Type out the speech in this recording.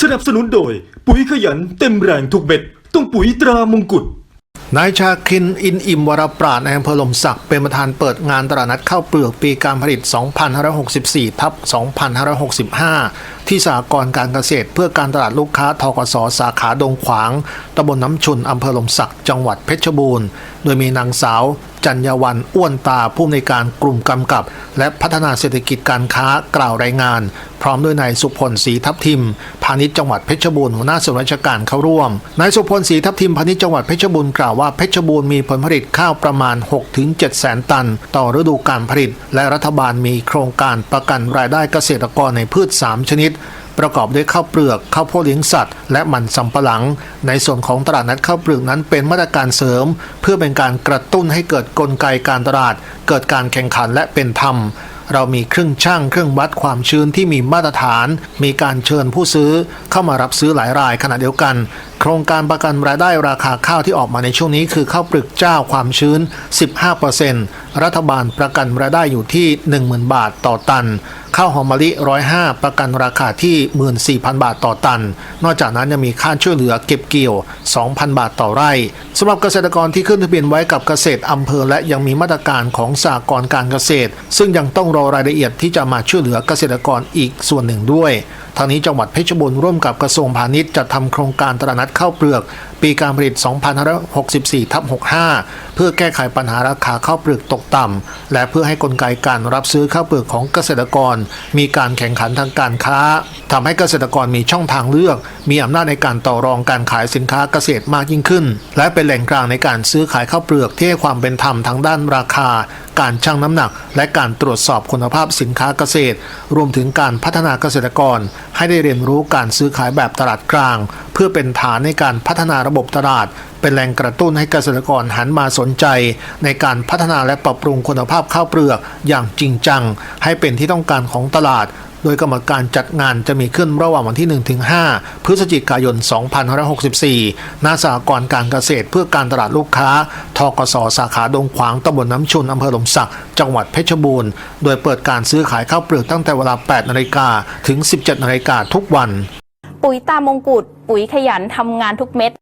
สนับสนุนโดย ปุ๋ยขยันเต็มแรงทุกเบ็ด ต้องปุ๋ยตรามงกุฎ นายชาคินอินอิมวรปราดในอำเภอลมศักดิ์เป็นประธานเปิดงานตลาดนัดข้าวเปลือกปีการผลิต 2564 ทับ 2565 ที่สหกรการเกษตรเพื่อการตลาดลูกค้าทกสสาขาดงขวาง ตำบลน้ำชุนอำเภอลมศักดิ์จังหวัดเพชรบูรณ์ โดยมีนางสาว จัญญาวันอ้วนตาผู้อำนวยการกลุ่มกำกับ และพัฒนาเศรษฐกิจการค้ากล่าวรายงาน พร้อมด้วยนายสุพลศรีทับทิม พาณิชย์จังหวัดเพชรบูรณ์หัวหน้าส่วนราชการเข้าร่วมนายสุพลศรีทับทิมพาณิชย์จังหวัดเพชรบูรณ์กล่าวว่าเพชรบูรณ์มีผลผลิตข้าวประมาณ 6-7 แสนตัน ต่อฤดูการผลิต และรัฐบาลมีโครงการประกันรายได้เกษตรกรในพืช 3 ชนิด ประกอบด้วยข้าวเปลือกข้าวโพดเลี้ยงสัตว์ และมันสำปะหลัง ในส่วนของตลาดนัดข้าวเปลือกนั้นเป็นมาตรการเสริม เพื่อเป็นการกระตุ้นให้เกิดกลไกการตลาด เกิดการแข่งขันและเป็นธรรมเรามีเครื่องช่างเครื่องวัดความชื้นที่มีมาตรฐาน มีการเชิญผู้ซื้อเข้ามารับซื้อหลายรายขณะเดียวกัน ครงการประกันรายได้ราคาข้าวที่ออกมาในช่วงนี้คือข้าวเปลือกเจ้าความชื้น 15%รัฐบาลประกันรายได้อยู่ที่ 10,000 บาทต่อตัน ข้าวหอมมะลิ 105 ประกันราคาที่ 14,000 บาทต่อตัน นอกจากนั้นยังมีค่าช่วยเหลือเก็บเกี่ยว 2,000 บาทต่อไร่สำหรับเกษตรกรที่ขึ้นทะเบียนไว้กับเกษตรอำเภอและยังมีมาตรการของสากรการเกษตร ซึ่งยังต้องรอรายละเอียดที่จะมาช่วยเหลือเกษตรกรอีกส่วนหนึ่งด้วยทางนี้จังหวัดเพชรบูรณ์ร่วมกับกระทรวงพาณิชย์จัดทำโครงการตลาดนัดข้าวเปลือก ปีการผลิต 2564ทับ65 เพื่อแก้ไขปัญหาราคาข้าวเปลือกตกต่ำ และเพื่อให้กลไกการรับซื้อข้าวเปลือกของเกษตรกร มีการแข่งขันทางการค้าทำให้เกษตรกรมีช่องทางเลือก มีอำนาจในการต่อรองการขายสินค้าเกษตรมากยิ่งขึ้น และเป็นแหล่งกลางในการซื้อขายข้าวเปลือกที่ให้ความเป็นธรรมทั้งด้านราคา การชั่งน้ำหนัก และการตรวจสอบคุณภาพสินค้าเกษตร รวมถึงการพัฒนาเกษตรกร ให้ได้เรียนรู้การซื้อขายแบบตลาดกลาง เพื่อเป็นฐานในการพัฒนาระบบตลาด เป็นแรงกระตุ้นให้เกษตรกรหันมาสนใจ ในการพัฒนาและปรับปรุงคุณภาพข้าวเปลือกอย่างจริงจัง ให้เป็นที่ต้องการของตลาด โดยกรรมการจัดงานจะมีขึ้นระหว่างวันที่ 1-5 พฤศจิกายน 2564 หน้าสหกรณ์การเกษตรเพื่อการตลาดลูกค้า ทกสสาขาดงขวางตำบลน้ำชุนอำเภอหลมศัก จังหวัดเพชรบูรณ์ โดยเปิดการซื้อขายข้าวเปลือกตั้งแต่เวลา 8นาฬิกาถึง 17นาฬิกาทุกวัน ปุ๋ยตามงกุฎปุ๋ยขยันทำงานทุกเม็ด